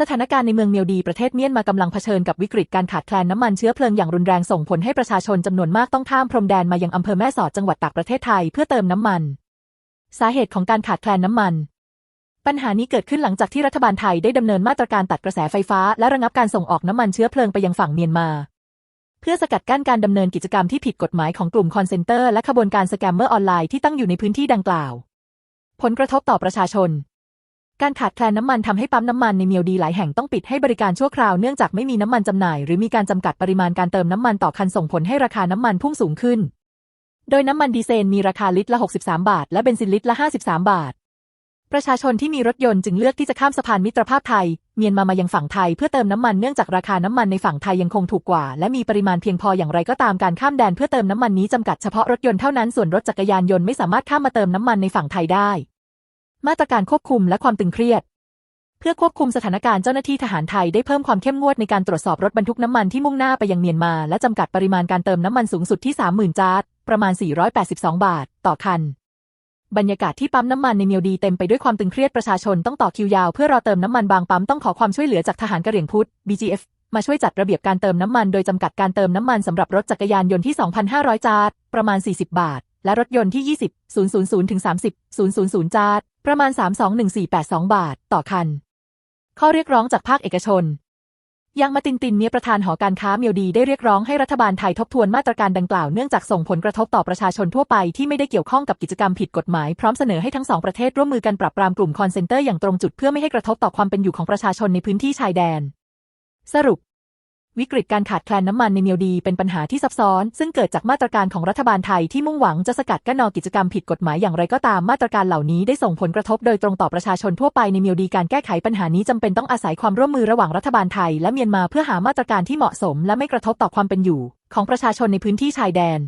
สถานการณ์ในเมืองเมียวดีประเทศเมียนมากำลังเผชิญกับวิกฤตการขาดแคลนน้ำมันเชื้อเพลิงอย่างรุนแรงส่งผลให้ประชาชนจำนวนมากต้องข้ามพรมแดนมายังอำเภอแม่สอดจังหวัดตากประเทศไทยเพื่อเติมน้ำมัน สาเหตุของการขาดแคลนน้ำมัน ปัญหานี้เกิดขึ้นหลังจากที่รัฐบาลไทยได้ดำเนินมาตรการตัดกระแสไฟฟ้า และระงับการส่งออกน้ำมันเชื้อเพลิงไปยังฝั่งเมียนมา เพื่อสกัดกั้นการดำเนินกิจกรรมที่ผิดกฎหมายของกลุ่มคอนเซนเตอร์และขบวนการสแกมเมอร์ออนไลน์ที่ตั้งอยู่ในพื้นที่ดังกล่าว ผลกระทบต่อประชาชน การขาดแคลนน้ำมันทำให้ปั๊มน้ำมันในเมียวดีหลายแห่งต้องปิดให้บริการชั่วคราวเนื่องจากไม่มีน้ำมันจำหน่าย หรือมีการจำกัดปริมาณการเติมน้ำมันต่อคันส่งผลให้ราคาน้ำมันพุ่งสูงขึ้น โดยน้ำมันดีเซลมีราคาลิตรละ 63 บาท และเบนซินลิตรละ 53 บาท ประชาชนที่มีรถยนต์จึงเลือกที่จะข้ามสะพานมิตรภาพไทย เมียนมามายังฝั่งไทยเพื่อเติมน้ำมันเนื่องจากราคาน้ำมันในฝั่งไทยยังคงถูกกว่า และมีปริมาณเพียงพออย่างไรก็ตามการข้ามแดนเพื่อเติมน้ำมันนี้จำกัดเฉพาะรถยนต์เท่านั้นส่วนรถจักรยานยนต์ไม่สามารถข้ามมาเติมน้ำมันในฝั่งไทยได้ มาตรการควบคุมและความตึงเครียด เพื่อควบคุมสถานการณ์เจ้าหน้าที่ทหารไทยได้เพิ่มความเข้มงวดในการตรวจสอบรถบรรทุกน้ำมันที่มุ่งหน้าไปยังเมียนมา และจำกัดปริมาณการเติมน้ำมันสูงสุดที่ 30,000 จาร์ดประมาณ 482 บาท ต่อคัน บรรยากาศที่ปั๊มน้ำมันในเมียวดีเต็มไปด้วยความตึงเครียดประชาชนต้องต่อคิวยาวเพื่อรอเติมน้ำมันบางปั๊มต้องขอความช่วยเหลือจากทหารกระเหรี่ยงพุทธ BGF มาช่วยจัดระเบียบการเติมน้ำมันโดยจำกัดการเติมน้ำมันสำหรับรถจักรยานยนต์ที่ 2,500 จาร์ดประมาณ 40 บาท และรถยนต์ที่ 20 000ถึง30 000 จาร์ดประมาณ 321482 บาท ต่อคัน ข้อเรียกร้องจากภาคเอกชน ยังมาตินตินเมียประธานหอการค้าเมียวดีได้เรียกร้องให้รัฐบาลไทยทบทวนมาตรการดังกล่าวเนื่องจากส่งผลกระทบต่อประชาชนทั่วไปที่ไม่ได้เกี่ยวข้องกับกิจกรรมผิดกฎหมาย พร้อมเสนอให้ทั้งสองประเทศร่วมมือกันปราบปรามกลุ่มคอนเซนเตอร์อย่างตรงจุดเพื่อไม่ให้กระทบต่อความเป็นอยู่ของประชาชนในพื้นที่ชายแดน สรุป วิกฤตการขาดแคลนน้ำมันในเมียวดีเป็นปัญหาที่ซับซ้อน ซึ่งเกิดจากมาตรการของรัฐบาลไทยที่มุ่งหวังจะสกัดกั้นกิจกรรมผิดกฎหมายอย่างไรก็ตามมาตรการเหล่านี้ได้ส่งผลกระทบโดยตรงต่อประชาชนทั่วไปในเมียวดีการแก้ไขปัญหานี้จำเป็นต้องอาศัยความร่วมมือระหว่างรัฐบาลไทยและเมียนมาเพื่อหามาตรการที่เหมาะสม และไม่กระทบต่อความเป็นอยู่ ของประชาชนในพื้นที่ชายแดน